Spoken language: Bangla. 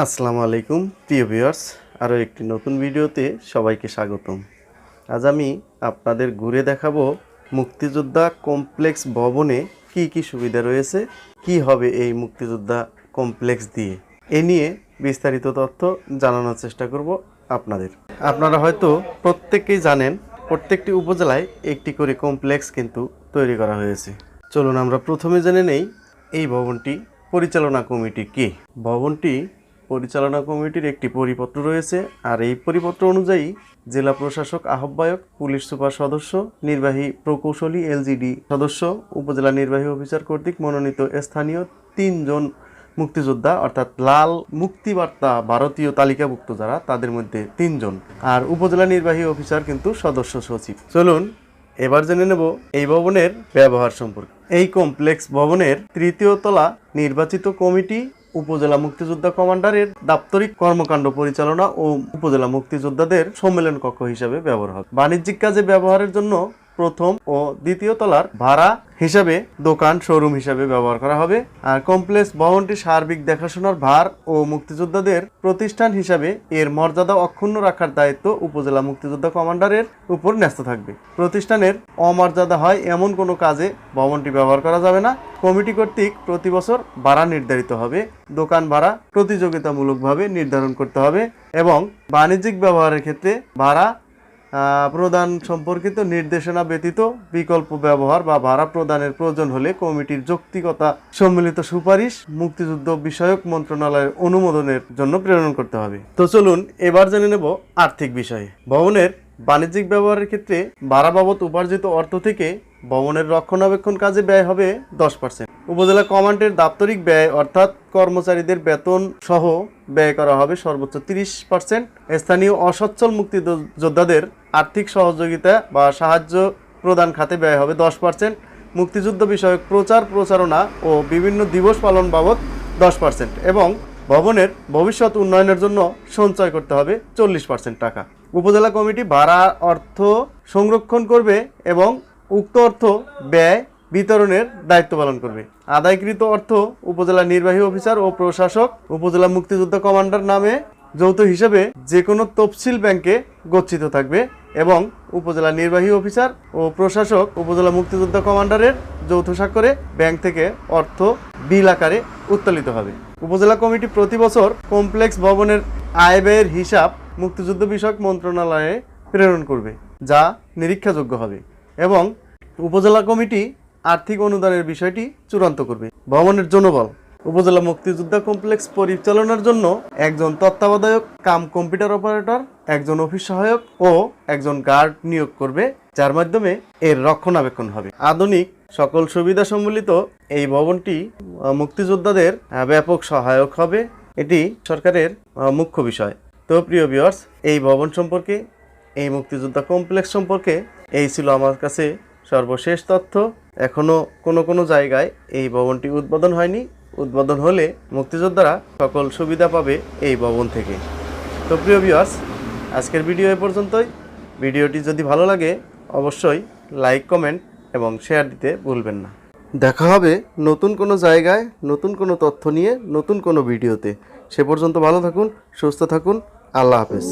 আসসালামু আলাইকুম, প্রিয় ভিউয়ার্স। আরও একটি নতুন ভিডিওতে সবাইকে স্বাগতম। আজ আমি আপনাদের ঘুরে দেখাবো মুক্তিযোদ্ধা কমপ্লেক্স ভবনে কি কি সুবিধা রয়েছে, কি হবে এই মুক্তিযোদ্ধা কমপ্লেক্স দিয়ে। এ নিয়ে বিস্তারিত তথ্য জানানোর চেষ্টা করব আপনাদের। আপনারা হয়তো প্রত্যেকেই জানেন, প্রত্যেকটি উপজেলায় একটি করে কমপ্লেক্স কিন্তু তৈরি করা হয়েছে। চলুন আমরা প্রথমে জেনে নেই, এই ভবনটি পরিচালনা কমিটি কি? ভবনটি পরিচালনা কমিটির একটি পরিপত্র রয়েছে, আর এই পরিপত্র অনুযায়ী জেলা প্রশাসক, আহ্বায়ক, পুলিশ সুপার সদস্য, নির্বাহী প্রকৌশলী, এলজিডি সদস্য, উপজেলা নির্বাহী অফিসার কর্তৃক মনোনীত স্থানীয় তিনজন মুক্তিযোদ্ধা, অর্থাৎ লাল মুক্তিবার্তা ভারতীয় তালিকাভুক্ত যারা, তাদের মধ্যে তিনজন। আর উপজেলা নির্বাহী অফিসার কিন্তু সদস্য সচিব। চলুন, এবার জেনে নেব এই ভবনের ব্যবহার সম্পর্কে। এই কমপ্লেক্স ভবনের তৃতীয় তলা নির্বাচিত কমিটি উপজেলা মুক্তিযোদ্ধা কমান্ডারের দাপ্তরিক কর্মকাণ্ড পরিচালনা ও উপজেলা মুক্তিযোদ্ধাদের সম্মেলন কক্ষ হিসাবে ব্যবহার হবে বাণিজ্যিক কাজে ব্যবহারের জন্য প্রথম ও দ্বিতীয় তলার ভাড়া হিসাবে দোকান শোরুম হিসাবে ব্যবহার করা হবে। আর কমপ্লেক্স ভবনটি সার্বিক দেখাশোনার ভার ও মুক্তিযোদ্ধাদের প্রতিষ্ঠান হিসাবে এর মর্যাদা অক্ষুণ্ণ রাখার দায়িত্ব উপজেলা মুক্তিযোদ্ধা কমান্ডারের উপর ন্যস্ত থাকবে। প্রতিষ্ঠানের অমর্যাদা হয় এমন কোনো কাজে ভবনটি ব্যবহার করা যাবে না। কমিটি কর্তৃক প্রতি বছর ভাড়া নির্ধারিত হবে। দোকান ভাড়া প্রতিযোগিতামূলকভাবে নির্ধারণ করতে হবে এবং বাণিজ্যিক ব্যবহারের ক্ষেত্রে ভাড়া প্রদান সম্পর্কিত নির্দেশনা ব্যতীত বিকল্প ব্যবহার বা ভাড়া প্রদানের প্রয়োজন হলে কমিটির যৌক্তিকতা সম্মিলিত সুপারিশ মুক্তিযুদ্ধ বিষয়ক মন্ত্রণালয়ের অনুমোদনের জন্য প্রেরণ করতে হবে। তো চলুন এবার জেনে নেব আর্থিক বিষয়ে। ভবনের বাণিজ্যিক ব্যবহারের ক্ষেত্রে ভাড়া বাবদ উপার্জিত অর্থ থেকে ভবনের রক্ষণাবেক্ষণ কাজে ব্যয় হবে দশ পার্সেন্ট উপজেলা কমান্ডের দাপ্তরিক ব্যয় অর্থাৎ কর্মচারীদের বেতন সহ ব্যয় করা হবে সর্বোচ্চ তিরিশ পার্সেন্ট। স্থানীয় অসচ্ছল মুক্তিযোদ্ধাদের আর্থিক সহযোগিতা বা সাহায্য প্রদান খাতে ব্যয় হবে দশ পার্সেন্ট। মুক্তিযুদ্ধ বিষয়ক প্রচার, প্রচারণা ও বিভিন্ন দিবস পালন বাবদ দশ পার্সেন্ট এবং ভবনের ভবিষ্যৎ উন্নয়নের জন্য সঞ্চয় করতে হবে চল্লিশ পার্সেন্ট টাকা। উপজেলা কমিটি ভাড়া অর্থ সংরক্ষণ করবে এবং উক্ত অর্থ ব্যয় বিতরণের দায়িত্ব পালন করবে। আদায়কৃত অর্থ উপজেলা নির্বাহী অফিসার ও প্রশাসক উপজেলা মুক্তিযোদ্ধা কমান্ডার নামে যৌথ হিসেবে যে কোনো তফসিল ব্যাংকে গচ্ছিত থাকবে এবং উপজেলা নির্বাহী অফিসার ও প্রশাসক উপজেলা মুক্তিযোদ্ধা কমান্ডারের যৌথ স্বাক্ষরে ব্যাংক থেকে অর্থ বিল আকারে উত্তোলিত হবে। উপজেলা কমিটি প্রতি বছর কমপ্লেক্স ভবনের আয় ব্যয়ের হিসাব মুক্তিযুদ্ধ বিষয়ক মন্ত্রণালয়ে প্রেরণ করবে, যা নিরীক্ষাযোগ্য হবে এবং উপজেলা কমিটি আর্থিক অনুদানের বিষয়টি চূড়ান্ত করবে। ভবনের জনবল। উপজেলা মুক্তিযোদ্ধা কমপ্লেক্স পরিচালনার জন্য একজন তত্ত্বাবধায়ক, কাম কম্পিউটার অপারেটর, একজন অফিস সহায়ক ও একজন গার্ড নিয়োগ করবে, যার মাধ্যমে এর রক্ষণাবেক্ষণ হবে। আধুনিক, সকল সুবিধা সম্মিলিত এই ভবনটি মুক্তিযোদ্ধাদের ব্যাপক সহায়ক হবে। এটি সরকারের মুখ্য বিষয়। তো প্রিয় ভিউয়ার্স এই ভবন সম্পর্কে, এই মুক্তিযোদ্ধা কমপ্লেক্স সম্পর্কে এই ছিল আমার কাছে সর্বশেষ তথ্য এখনও কোনো কোনো জায়গায় এই ভবনটি উদ্বোধন হয়নি। উদ্বোধন হলে মুক্তিযোদ্ধারা সকল সুবিধা পাবে এই ভবন থেকে। তো প্রিয় ভিউয়ার্স আজকের ভিডিও এ পর্যন্তই। ভিডিওটি যদি ভালো লাগে, অবশ্যই লাইক কমেন্ট এবং শেয়ার দিতে ভুলবেন না। দেখা হবে নতুন কোনো জায়গায়, নতুন কোনো তথ্য নিয়ে, নতুন কোনো ভিডিওতে সে পর্যন্ত ভালো থাকুন, সুস্থ থাকুন। আল্লাহ হাফেজ।